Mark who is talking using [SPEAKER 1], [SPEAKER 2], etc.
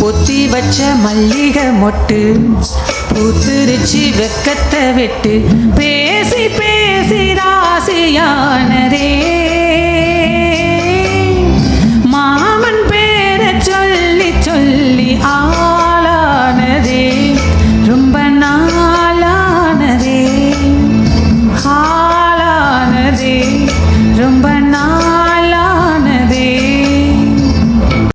[SPEAKER 1] பொத்தி வச்ச மல்லிகை மொட்டு. பூத்துருச்சு வெக்கத்தை விட்டு பேசி பேசி ராசியானதே.